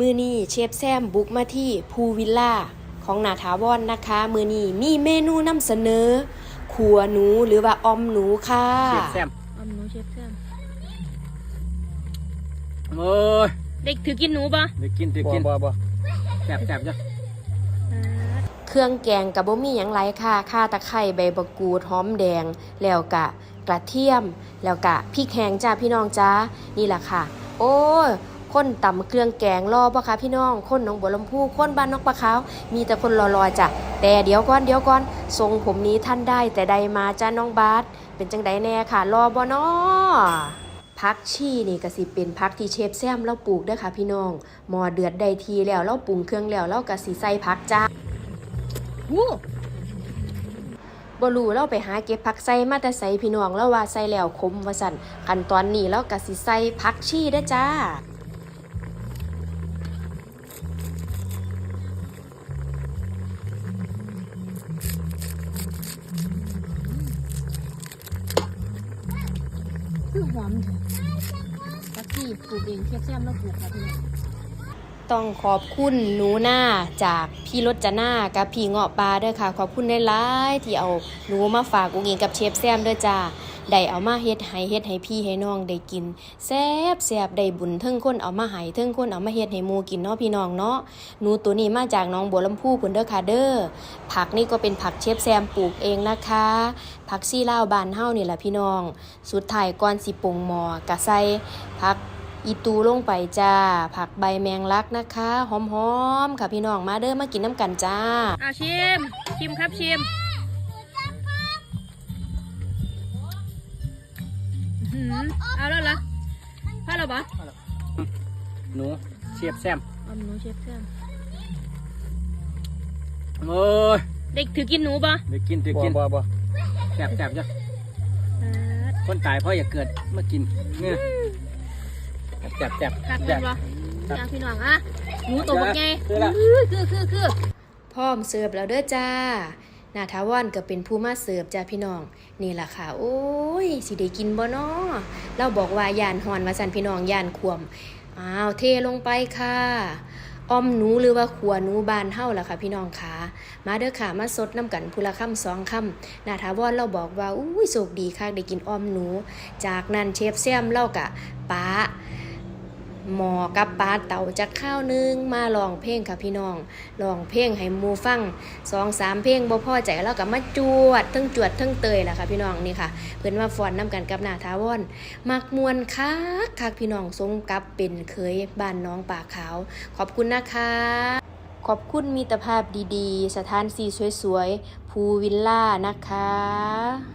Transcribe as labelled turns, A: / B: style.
A: มือนี้เชฟแซมบุกมาที่ภูวิลล่าของนาถาวรนนะคะ มือนี้มีเมนูนำเสนอขัวหนูหรือว่าออมหนูค่ะ
B: เชฟแซม
C: อมหนูเชฟแซม
B: โอ้ย
C: เด็กถือกินหนูปะ
B: เดี๋ยวกินเดี๋ยวกิน
D: บ่บ่
B: แสบแสบจ้ะ
A: เครื่องแกงกับบ่มีหยังไรค่ะข่าตะไคร้ใบบักกูดหอมแดง แล้วกะกระเทียม แล้วกะพริกแห้งจ้าพี่น้องจ้านี่แหละค่ะ โอ้ย คนตำเครื่องแกงรอปะคะพี่น้อง คนหนองบัวลำพูคนบ้านนอกปลาขาวมีแต่คนรอๆจ้ะแต่เดี๋ยวก่อนเดี๋ยวก่อนทรงผมนี้ท่านได้แต่ใดมาจ้าน้องบาสเป็นจังใดแน่ค่ะ รอบ่นอพักชีนี่ก็สิเป็นพักที่เชฟแซมเราปลูกเด้อค่ะพี่น้อง หมอเดือดได้ทีแล้วเราปรุงเครื่องแล้วเราก็สิใส่พักจ้า
C: วู้
A: บ่รู้เราไปหาเก็บผักใส่มาแต่ใส่พี่น้องแล้วว่าใส่แล้วคมว่าสั่นขั้นตอนนี้เราก็สิใส่ผักชีเด้อจ้า
C: คือหอมเถอะปักกี้ปลูกเองเชฟแซมเราปลูกค่ะพี่น้อง
A: ต้องขอบคุณหนูหน้าจากพี่รจนากับพี่เงาะปลาด้อค่ะ ขอบคุณได้หลายที่เอาหนูมาฝากอุ้งอิงกับเชฟแซมด้อจ้า ได้เอามาเฮ็ดให้เฮ็ดให้พี่ให้น้องได้กินแซ่บแซ่บได้บุญเทิงคนเอามาให้เทิงคนเอามาเฮ็ดให้หมูกินเนาะพี่น้องเนาะหนูตัวนี้มาจากน้องบัวลำพูพุ่นเด้อค่ะเด้อผักนี่ก็เป็นผักเชฟแซมปลูกเองนะคะ ผักซี่ลาวบานเฮานี่แหละพี่น้อง สุดท้ายก่อนสิปรุงหม้อกะใส่ผักอีตูลงไปจ้า ผักใบแมงลักนะคะหอมๆค่ะพี่น้องมาเด้อมากินน้ำกันจ้า
C: อาชิมชิมครับชิม หือเอาแล้วเหรอพอแล้วปะ
B: หนูเชฟแซม
C: อมหนูเชฟแซม
B: โอ้ย
C: เด็กถือกินหนูปะ
B: เดี๋ยวกินเดี๋ยว
D: บ่
B: กิน
D: บ่บ่
B: แสบแสบจ้ะคนตายเพราะอย่าเกิดมากินเนี่ยแสบแสบ
C: คัก
B: แส
C: กัน
B: บ
C: ปะจ้าพี่น้องอะหนูตัวบักไง
B: คือละ
C: คือคือคือคือ
A: พร้อมเสิร์ฟแล้วเด้อจ้า นาทาวอนก็เป็นผู้มาเสิร์ฟจ้าพี่น้อง นี่ล่ะค่ะ โอ้ย สิได้กินบ่น้อเราบอกว่ายานหอนว่าสันพี่น้องยานขวมอ้าวเทลงไปค่ะอ้อมหนูหรือว่าขัวหนูบานเฮาล่ะค่ะพี่น้องค่ะ มาเด้อค่ะมาสดน้ำกันพูละค่ำสองค่ำนาทาวอนเราบอกว่าอุ้ยโชคดีค่ะได้กินอ้อมหนู จากนั้นเชฟแซมเล่ากะป้า หมอกับปลาเต่าจากข้าวหนึงมาลองเพลงค่ะพี่น้องลองเพลงให้หมูฟังสองสามเพลงบ่พอใจแล้วก็มาจวดทั้งจวดทั้งเตยแหละค่ะพี่น้องนี่ค่ะ เพิ่นว่าฟอนน้ำกันกับหน้าทาวอนมักมวนคักคักพี่น้องสมกับเป็นเคยบ้านน้องป่าขาว ขอบคุณนะคะขอบคุณมีตรภาพดีๆ สถานที่สวยๆ ภูวิลล่านะคะ